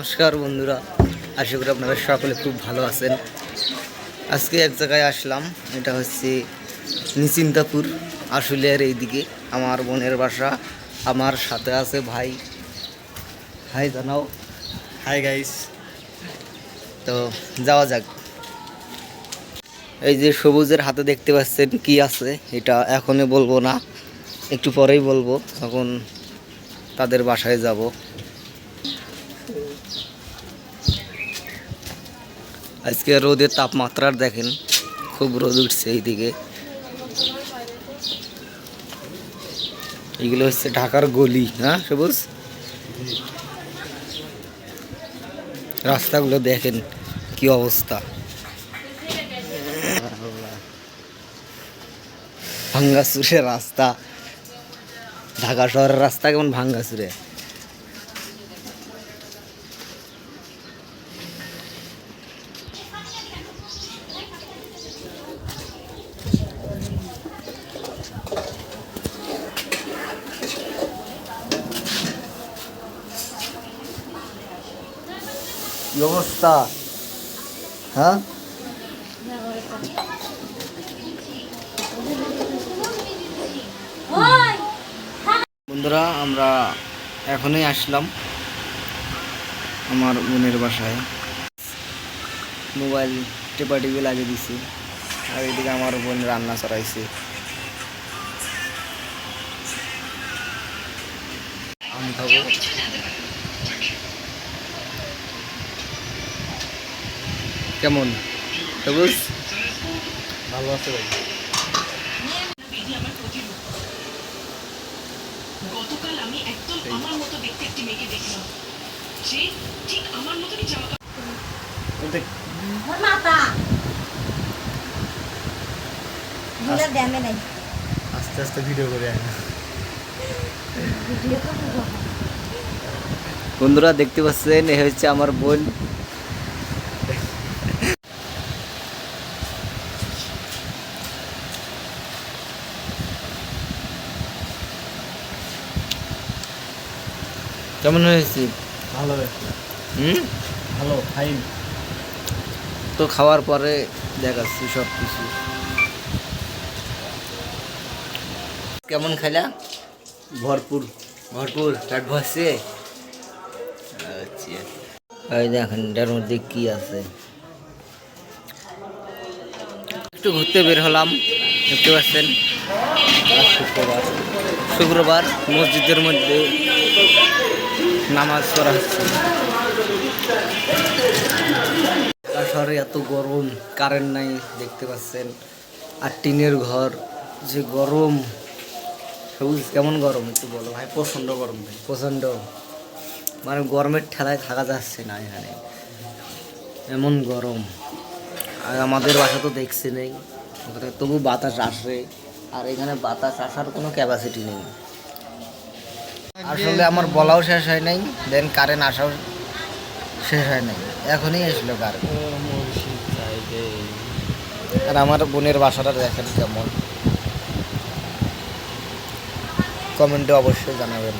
নমস্কার বন্ধুরা আশা করি আপনারা সকলে খুব ভালো আছেন। আজকে এক জায়গায় আসলাম এটা হচ্ছে নিচিন্তাপুর আশুলিয়ার এইদিকে আমার বোনের বাসা আমার সাথে আছে ভাই। হাই জানাও। হাই গাইস তো যাওয়া যাক। এই যে সবুজের হাতে দেখতে পাচ্ছেন কি আছে এটা এখনই বলব না একটু পরেই বলব তখন তাদের বাসায় যাব। আজকে রোদের তাপমাত্রার দেখেন, খুব রোদ উঠছে এইদিকে। এগুলো হচ্ছে ঢাকার গলি হ্যাঁ সবুজ? রাস্তাগুলো দেখেন কি অবস্থা। ভাঙ্গাসুরে রাস্তা। ঢাকা শহরের রাস্তা কেমন ভাঙ্গাসুরে অবস্থা হ্যাঁ? বন্ধুরা, আমরা এখনই আসলাম আমার বোনের বাসায়। মোবাইল টেপা টিপি লাগিয়ে দিছি, আর এদিকে আমার বোন রান্না চড়াইছে। আম খাব। কেমন? সবুজ? ভালো আছে ভাই। গতকাল আমি একদম আমার মতো দেখতে একটি মেয়েকে দেখলাম। সে ঠিক আমার মতনই জামা ওর মাথা। ভিডিও দেমে নাই। আস্তে আস্তে ভিডিও করে বন্ধুরা দেখতে পাচ্ছেন এ হচ্ছে আমার বোন। কেমন হয়েছে? ভালো হুম? ভালো ফাইন তো খাওয়ার পরে দেখাচ্ছি সব কিছু। কেমন খাইলা ভরপুর। ভরপুর? পেট ভরছে? আচ্ছা। এই দেখেন এটার মধ্যে কি আছে? একটু ঘুরতে বের হলাম দেখতে পাচ্ছেন? শুক্রবার। শুক্রবার মসজিদের মধ্যে। নামাজ পড়া হচ্ছে। শহরে এত গরম কারেন্ট নাই দেখতে পাচ্ছেন। আর টিনের ঘর যে গরম। সবুজ কেমন গরম একটু বলো ভাই? প্রচণ্ড গরম ভাই। প্রচণ্ড। মানে গরমের ঠেলায় থাকা যাচ্ছে না এখানে। এমন গরম। আর আমাদের বাসা তো দেখছি নেই। তবু বাতাস আসে। আর এখানে বাতাস আসার কোনো ক্যাপাসিটি নেই। আসলে আমার বলাও শেষ হয় নাই দেন কারেন্ট আসাও শেষ হয় নাই। এখনই এসলো কারেন্ট আর আমার বোনের বাসাটা দেখেন কেমন। কমেন্টে অবশ্যই জানাবেন।